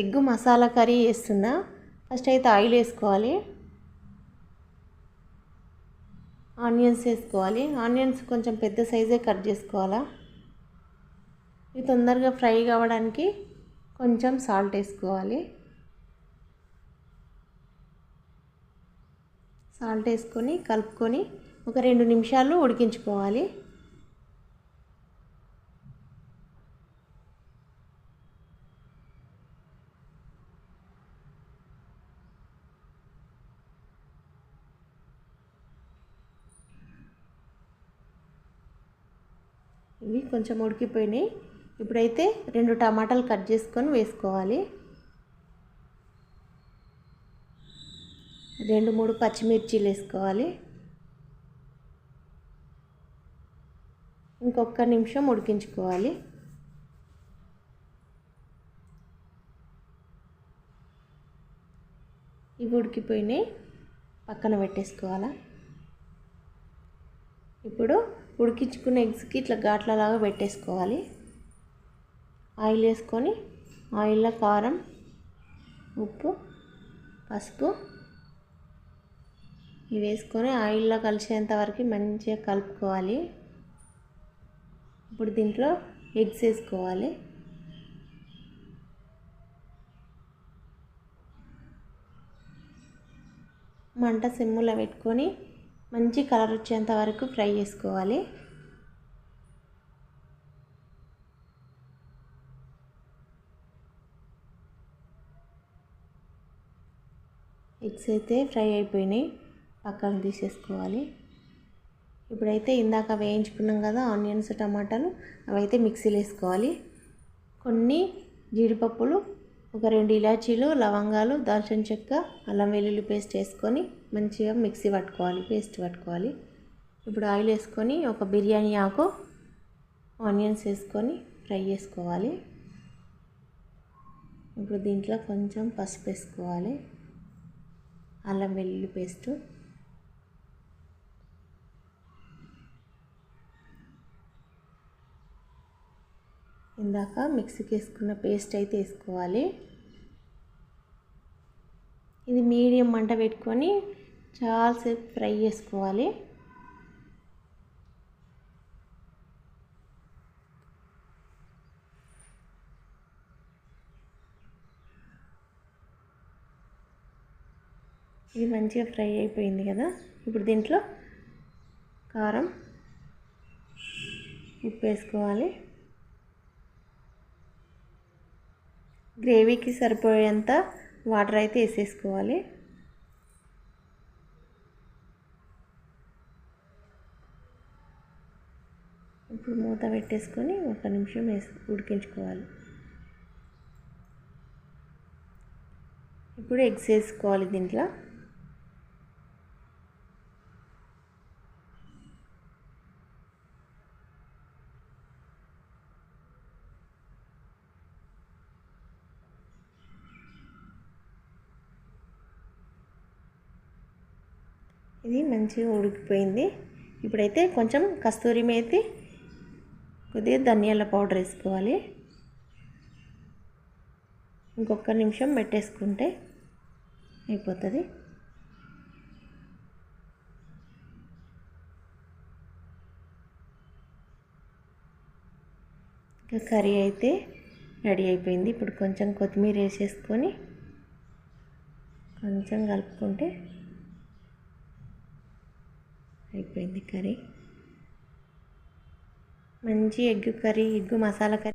Egg masala curry వేస్తున్నా first అయితే oil వేసుకోవాలి. ఆనియన్స్ వేసుకోవాలి. ఆనియన్స్ కొంచెం పెద్ద సైజే కట్ చేసుకోవాలా. ఇవి తొందరగా ఫ్రై కావడానికి కొంచెం సాల్ట్ వేసుకోవాలి. సాల్ట్ వేసుకొని కలుపుకొని ఒక రెండు నిమిషాలు ఉడికించుకోవాలి. ఇవి కొంచెం ఉడికిపోయినాయి. ఇప్పుడైతే రెండు టమాటాలు కట్ చేసుకొని వేసుకోవాలి. రెండు మూడు పచ్చిమిర్చీలు వేసుకోవాలి. ఇంకొక నిమిషం ఉడికించుకోవాలి. ఇవి ఉడికిపోయినాయి. పక్కన పెట్టేసుకోవాలా. ఇప్పుడు ఉడికించుకున్న ఎగ్స్కి ఇట్లా ఘాట్లలాగా పెట్టేసుకోవాలి. ఆయిల్ వేసుకొని ఆయిల్లో కారం ఉప్పు పసుపు ఇవి వేసుకొని ఆయిల్లో కలిసేంత వరకు మంచిగా కలుపుకోవాలి. ఇప్పుడు దీంట్లో ఎగ్స్ వేసుకోవాలి. మంట సిమ్ములో పెట్టుకొని మంచి కలర్ వచ్చేంత వరకు ఫ్రై చేసుకోవాలి. ఎగ్స్ అయితే ఫ్రై అయిపోయినాయి. పక్కన తీసేసుకోవాలి. ఇప్పుడైతే ఇందాక వేయించుకున్నాం కదా ఆనియన్స్ టమాటాలు అవైతే మిక్సీలో వేసుకోవాలి. కొన్ని జీడిపప్పులు ఒక రెండు ఇలాచీలు లవంగాలు దాల్చిన చెక్క అల్లం వెల్లుల్లి పేస్ట్ వేసుకొని మంచిగా మిక్సీ పట్టుకోవాలి పేస్ట్ పట్టుకోవాలి. ఇప్పుడు ఆయిల్ వేసుకొని ఒక బిర్యానీ ఆకు ఆనియన్స్ వేసుకొని ఫ్రై చేసుకోవాలి. ఇప్పుడు దీంట్లో కొంచెం పసుపు వేసుకోవాలి. అల్లం వెల్లుల్లి పేస్టు. ఇందాక మిక్సీకి వేసుకున్న పేస్ట్ అయితే వేసుకోవాలి. ఇది మీడియం మంట పెట్టుకొని చాలాసేపు ఫ్రై చేసుకోవాలి. ఇది మంచిగా ఫ్రై అయిపోయింది కదా. ఇప్పుడు దీంట్లో కారం ఉప్పు వేసుకోవాలి. గ్రేవీకి సరిపోయేంత వాటర్ అయితే వేసేసుకోవాలి. ఇప్పుడు మూత పెట్టేసుకొని ఒక నిమిషం వేసి ఉడికించుకోవాలి. ఇప్పుడు ఎగ్స్ వేసుకోవాలి దీంట్లో. ఇది మంచిగా ఉడికిపోయింది. ఇప్పుడైతే కొంచెం కస్తూరి మేతి కొద్దిగా ధనియాల పౌడర్ వేసుకోవాలి. ఇంకొక నిమిషం పెట్టేసుకుంటే అయిపోతుంది. ఇంకా కర్రీ అయితే రెడీ అయిపోయింది. ఇప్పుడు కొంచెం కొత్తిమీర వేసేసుకొని కొంచెం కలుపుకుంటే అయిపోయింది కర్రీ. మంచి egg curry egg masala curry